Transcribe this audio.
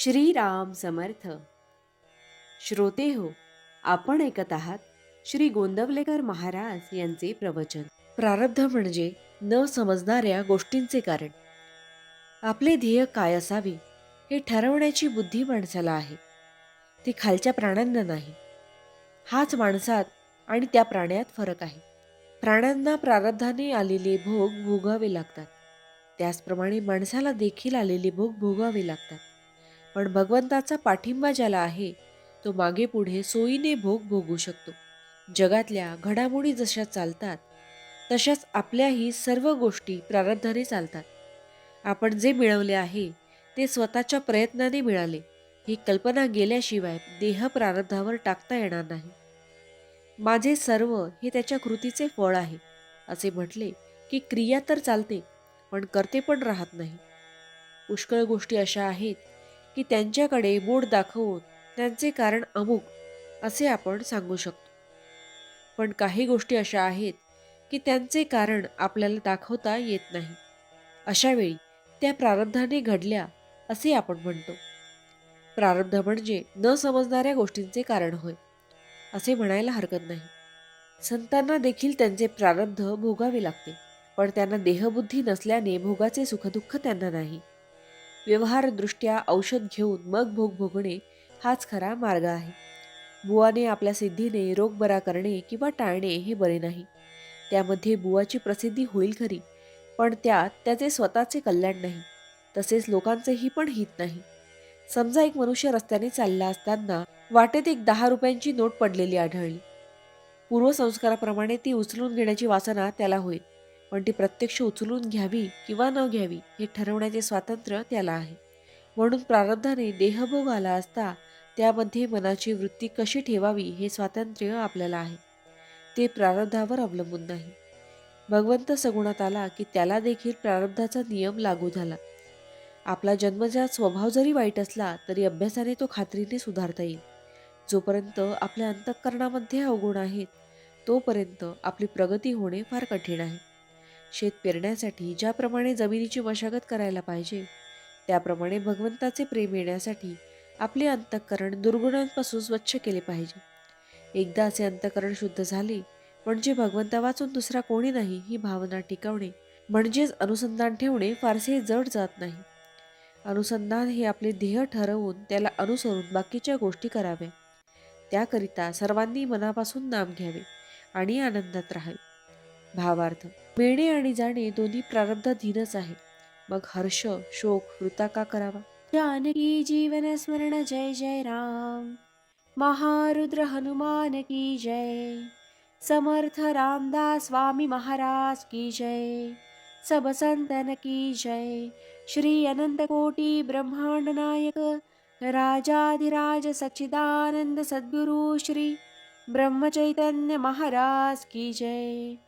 श्रीराम समर्थ. श्रोते हो आपण ऐकत आहात श्री गोंदवलेकर महाराज यांचे प्रवचन. प्रारब्ध म्हणजे न समजणाऱ्या गोष्टींचे कारण. आपले ध्येय काय असावे हे ठरवण्याची बुद्धी माणसाला आहे. ती खालच्या प्राण्यांना नाही. हाच माणसात आणि त्या प्राण्यात फरक आहे. प्राण्यांना प्रारब्धाने आलेले भोग भोगावे लागतात. त्याचप्रमाणे माणसाला देखील आलेले भोग भोगावे लागतात. पण भगवंताचा पाठिंबा ज्याला आहे तो मागे पुढे सोयीने भोग भोगू शकतो. जगातल्या घडामोडी जशा चालतात तशाच आपल्याही सर्व गोष्टी प्रारब्धाने चालतात. आपण जे मिळवले आहे ते स्वतःच्या प्रयत्नाने मिळाले. ही कल्पना गेल्याशिवाय देह प्रारब्धावर टाकता येणार नाही. माझे सर्व हे त्याच्या कृतीचे फळ आहे असे म्हटले की क्रिया तर चालते पण करते पण राहत नाही. पुष्कळ गोष्टी अशा आहेत की त्यांच्याकडे मूड दाखवून त्यांचे कारण अमुक असे आपण सांगू शकतो. पण काही गोष्टी अशा आहेत की त्यांचे कारण आपल्याला दाखवता येत नाही. अशा वेळी त्या प्रारब्धाने घडल्या असे आपण म्हणतो. प्रारब्ध म्हणजे न समजणाऱ्या गोष्टींचे कारण होय असे म्हणायला हरकत नाही. संतांना देखील त्यांचे प्रारब्ध भोगावे लागते पण त्यांना देहबुद्धी नसल्याने भोगाचे सुखदुःख त्यांना नाही. व्यवहारदृष्ट्या औषध घेऊन मग भोग भोगणे हाच खरा मार्ग आहे. बुवाने आपल्या सिद्धीने रोग बरा करणे किंवा टाळणे हे बरे नाही. त्यामध्ये बुवाची प्रसिद्धी होईल खरी पण त्यात त्याचे स्वतःचे कल्याण नाही. तसेच लोकांचेही पण हित नाही. समजा एक मनुष्य रस्त्याने चालला असताना वाटेत एक दहा रुपयांची नोट पडलेली आढळली. पूर्वसंस्काराप्रमाणे ती उचलून घेण्याची वासना त्याला होईल. पण ती प्रत्यक्ष उचलून घ्यावी किंवा न घ्यावी हे ठरवण्याचे स्वातंत्र्य त्याला आहे. म्हणून प्रारब्धाने देहभोग आला असता त्यामध्ये मनाची वृत्ती कशी ठेवावी हे स्वातंत्र्य आपल्याला आहे. ते प्रारब्धावर अवलंबून नाही. भगवंत सगुणात आला की त्याला देखील प्रारब्धाचा नियम लागू झाला. आपला जन्मजात स्वभाव जरी वाईट असला तरी अभ्यासाने तो खात्रीने सुधारता येईल. जोपर्यंत आपल्या अंतःकरणामध्ये अवगुण आहेत तोपर्यंत आपली प्रगती होणे फार कठीण आहे. शेत पेरण्यासाठी ज्याप्रमाणे जमिनीची मशागत करायला पाहिजे त्याप्रमाणे भगवंताचे प्रेम येण्यासाठी आपले अंतःकरण दुर्गुणांपासून स्वच्छ केले पाहिजे. एकदा असे अंतःकरण शुद्ध झाले म्हणजे भगवंता वाचून दुसरा कोणी नाही ही भावना टिकवणे म्हणजेच अनुसंधान ठेवणे फारसे जड जात नाही. अनुसंधान हे आपले ध्येय ठरवून त्याला अनुसरून बाकीच्या गोष्टी कराव्या. त्याकरिता सर्वांनी मनापासून नाम घ्यावे आणि आनंदात राहावे. भावार्थ. मिळणे आणि जाणे दोन्ही प्रारब्धाधीनच आहे. मग हर्ष शोक वृता का करावा? जानकी जीवन स्मरण जय जय राम. महारुद्र हनुमान की जय. समर्थ रामदास स्वामी महाराज की जय. सब संतन की जय. श्री अनंत कोटी ब्रह्मांड नायक. राजाधिराज सच्चिदानंद सद्गुरु श्री ब्रह्मचैतन्य महाराज की जय.